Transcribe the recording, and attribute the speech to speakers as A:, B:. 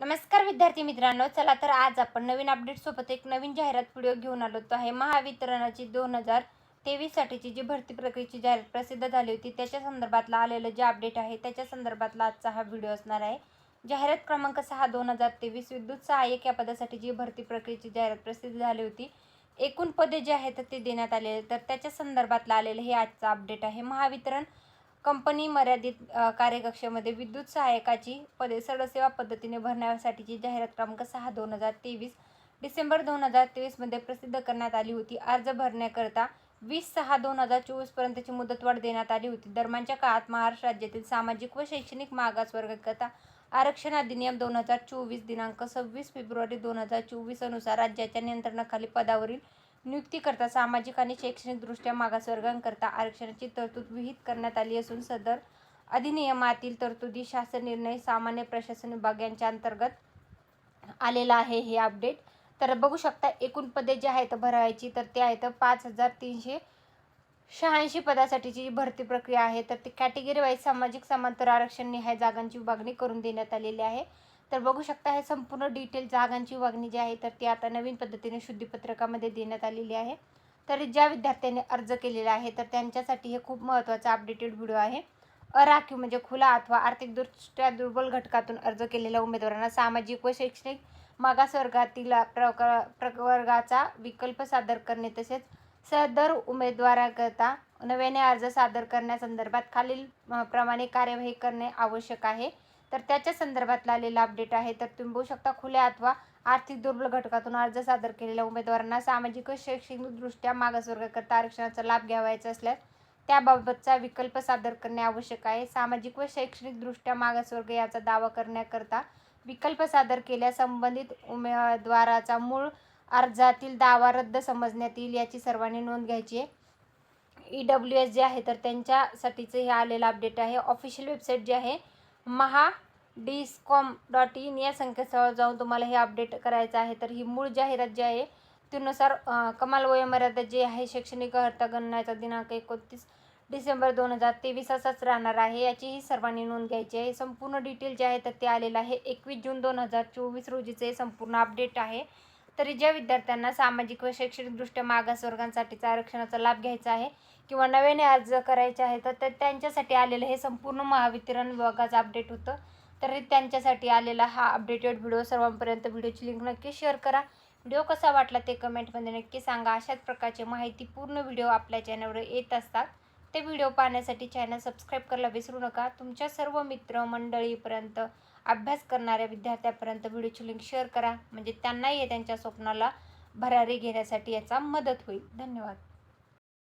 A: नमस्कार विद्यार्थी मित्रांनो चला तर आज आपण नवीन अपडेट सोबत एक नवीन जाहिरात व्हिडिओ घेऊन आलो. तो आहे महावितरणाची दोन हजार तेवीस साठीची जी भरती प्रक्रियेची जाहिरात प्रसिद्ध झाली होती त्याच्या संदर्भातला आलेलं जे अपडेट आहे त्याच्या संदर्भातला आजचा हा व्हिडिओ असणार आहे. जाहिरात क्रमांक सहा दोन हजार तेवीस विद्युत सहाय्यक या पदासाठी जी भरती प्रक्रियेची जाहिरात प्रसिद्ध झाली होती एकूण पदे जे आहेत ते देण्यात आलेले तर त्याच्या संदर्भातलं आलेलं हे आजचं अपडेट आहे. महावितरण कंपनी मर्यादित कार्यकक्षेमध्ये विद्युत सहाय्यकाची पदे सरळसेवा पद्धतीने भरण्यासाठीची जाहिरात क्रमांक सहा दोन हजार तेवीस डिसेंबर दोन हजार तेवीसमध्ये प्रसिद्ध करण्यात आली होती. अर्ज भरण्याकरता वीस सहा दोन हजार चोवीसपर्यंतची मुदतवाढ देण्यात आली होती. दरम्यानच्या काळात महाराष्ट्र राज्यातील सामाजिक व शैक्षणिक मागासवर्गाकरता आरक्षण अधिनियम दोन हजार चोवीस दिनांक सव्वीस फेब्रुवारी दोन हजार चोवीस अनुसार राज्याच्या नियंत्रणाखाली पदावरील नियुक्तीकरता सामाजिक आणि शैक्षणिकदृष्ट्या मागासवर्गांकरता आरक्षणाची तरतूद विहित करण्यात आली असून सदर अधिनियमातील तरतुदी शासन निर्णय सामान्य प्रशासन विभाग यांच्या अंतर्गत आलेला आहे. हे अपडेट. तर बघू शकता एकूण पदे जे आहेत भरायची तर ते आहेत पाच हजार तीनशे शहाऐंशी पदासाठीची जी भरती प्रक्रिया आहे तर ती कॅटेगरी वाईज सामाजिक समांतर आरक्षण निहाय जागांची विभागणी करून देण्यात आलेली आहे. तर बघू शकता हे संपूर्ण डिटेल जागांची वागणी जी आहे तर ती आता नवीन पद्धतीने शुद्धीपत्रकामध्ये देण्यात आलेली आहे. तर ज्या विद्यार्थ्यांनी अर्ज केलेला आहे तर त्यांच्यासाठी हे खूप महत्त्वाचा अपडेटेड व्हिडिओ आहे. अराखीव म्हणजे खुला अथवा आर्थिकदृष्ट्या दुर्बल घटकातून अर्ज केलेल्या उमेदवारांना सामाजिक व शैक्षणिक मागासवर्गातील प्रक प्रवर्गाचा विकल्प सादर करणे तसेच सदर उमेदवाराकरता नव्याने अर्ज सादर करण्यासंदर्भात खालील प्रमाणे कार्यवाही करणे आवश्यक आहे. तर त्याच्या संदर्भात आलेला अपडेट आहे. तर तुम्ही बघू शकता खुल्या अथवा आर्थिक दुर्बल घटकातून अर्ज सादर केलेल्या उमेदवारांना सामाजिक व शैक्षणिकदृष्ट्या मागासवर्गाकरता आरक्षणाचा लाभ घ्यावायचा असल्यास त्याबाबतचा विकल्प सादर करणे आवश्यक आहे. सामाजिक व शैक्षणिकदृष्ट्या मागासवर्ग याचा दावा करण्याकरता विकल्प सादर केल्या संबंधित उमेदवाराचा मूळ अर्जातील दावा रद्द समजण्यात येईल याची सर्वांनी नोंद घ्यायची आहे. ई डब्ल्यू एस जे आहे तर त्यांच्यासाठीचं हे आलेलं अपडेट आहे. ऑफिशियल वेबसाईट जे आहे महा डिस्कॉम डॉट इन या संकेतस्थळावर जाऊन तुम्हाला हे अपडेट करायचं आहे. तर ही मूळ जाहिरात जी आहे त्यानुसार कमाल वयोमर्यादा जी आहे शैक्षणिक हर्ता गणनाचा दिनांक एकोणतीस डिसेंबर दोन हजार तेवीस असाच राहणार आहे. याचीही सर्वांनी नोंद घ्यायची आहे. संपूर्ण डिटेल जे आहे तर ते आलेलं आहे. एकवीस जून दोन हजार चोवीस रोजीचे हे संपूर्ण अपडेट आहे. तरी ज्या विद्यार्थ्यांना सामाजिक व शैक्षणिकदृष्ट्या मागासवर्गांसाठीचा आरक्षणाचा लाभ घ्यायचा आहे किंवा नव्याने अर्ज करायचे आहे तर ते त्यांच्यासाठी आलेलं हे संपूर्ण महावितरण विभागाचं अपडेट होतं. तरी त्यांच्यासाठी आलेला हा अपडेटेड व्हिडिओ सर्वांपर्यंत व्हिडिओची लिंक नक्की शेअर करा. व्हिडिओ कसा वाटला ते कमेंटमध्ये नक्की सांगा. अशाच प्रकारचे माहितीपूर्ण व्हिडिओ आपल्या चॅनलवर येत असतात. ते व्हिडिओ पाहण्यासाठी चॅनल सबस्क्राईब करायला विसरू नका. तुमच्या सर्व मित्र मंडळीपर्यंत अभ्यास करणाऱ्या विद्यार्थ्यापर्यंत व्हिडिओची लिंक शेअर करा. म्हणजे त्यांनाही त्यांच्या स्वप्नाला भरारी घेण्यासाठी याचा मदत होईल. धन्यवाद.